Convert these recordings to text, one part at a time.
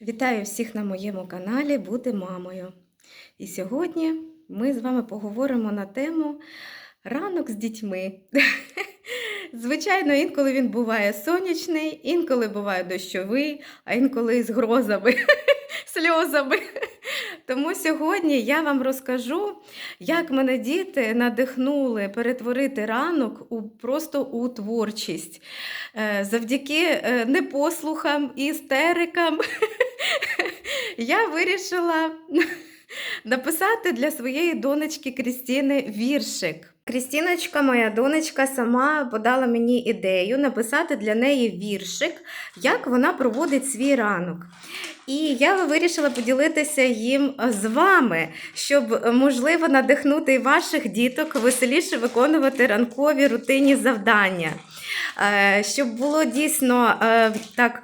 Вітаю всіх на моєму каналі Бути мамою. І сьогодні ми з вами поговоримо на тему ранок з дітьми. Звичайно, інколи він буває сонячний, інколи буває дощовий, а інколи з грозами, сльозами. Тому сьогодні я вам розкажу, як мене діти надихнули перетворити ранок у просто у творчість. Е, Завдяки е, непослухам, істерикам я вирішила написати для своєї донечки Крістіни віршик. Крістіночка, моя донечка, сама подала мені ідею написати для неї віршик, як вона проводить свій ранок. І я вирішила поділитися їм з вами, щоб можливо надихнути ваших діток веселіше виконувати ранкові рутинні завдання, Е, щоб було дійсно е, так.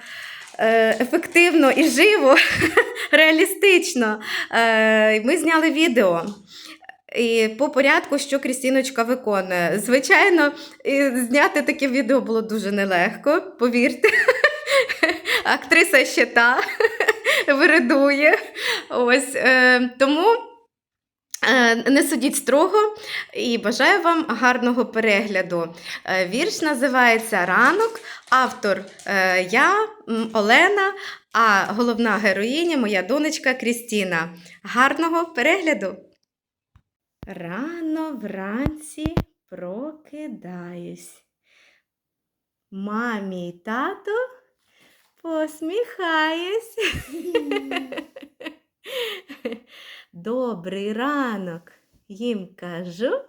е, Ефективно і живо, реалістично. Е, Ми зняли відео. І по порядку, що Крістіночка виконує. Звичайно, зняти таке відео було дуже нелегко, повірте. Актриса ще та виридує. Ось, е, тому е, не судіть строго і бажаю вам гарного перегляду. Е, вірш називається Ранок. Автор я, Олена, а головна героїня моя донечка Крістіна. Гарного перегляду! Рано вранці прокидаюсь. Мамі й тату посміхаюсь. Добрий ранок їм кажу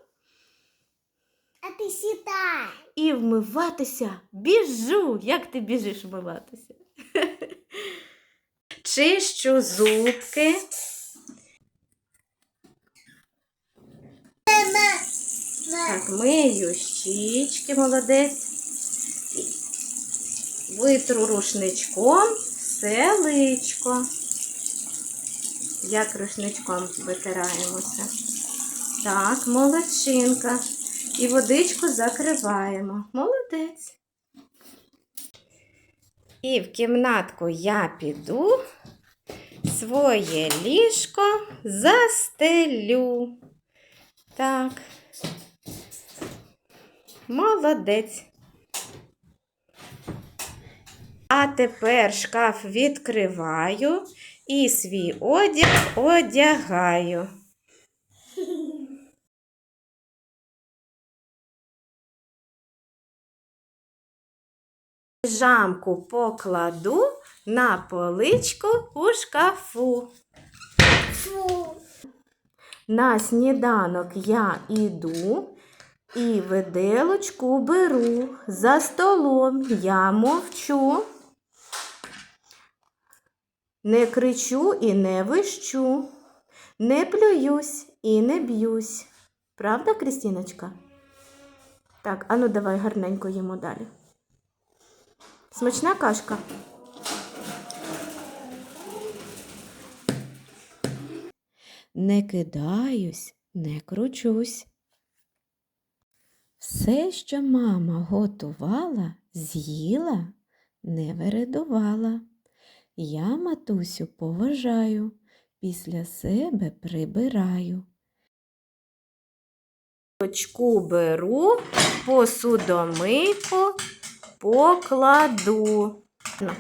А ты считай. і вмиватися біжу. Як ти біжиш вмиватися? Чищу зубки. Так, мию щічки, молодець. Витру рушничком все личко. Як рушничком витираємося. Так, молодчинка. І водичку закриваємо. Молодець. І в кімнатку я піду, своє ліжко застелю. Так. Молодець. А тепер шкаф відкриваю і свій одяг одягаю. Піжамку покладу на поличку у шкафу. Фу. На сніданок я іду і виделочку беру. За столом я мовчу. Не кричу і не вищу, не плююсь і не б'юсь. Правда, Крістіночка? Так, ану давай гарненько їмо далі. Смачна кашка. Не кидаюсь, не кручусь. Все, що мама готувала, з'їла, не вередувала. Я матусю поважаю, після себе прибираю. Очку беру, посудомийку покладу. Ну.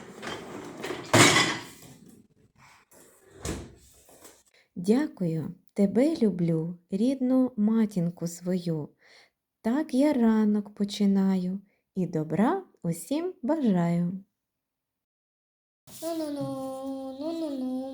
Дякую, тебе люблю, рідну матінку свою. Так я ранок починаю і добра усім бажаю. Ну-ну-ну, ну-ну-ну.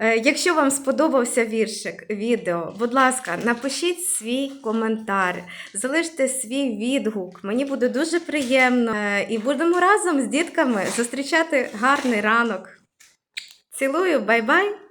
Якщо вам сподобався віршик, відео, будь ласка, напишіть свій коментар, залиште свій відгук. Мені буде дуже приємно. Е, І будемо разом з дітками зустрічати гарний ранок. Цілую, бай-бай!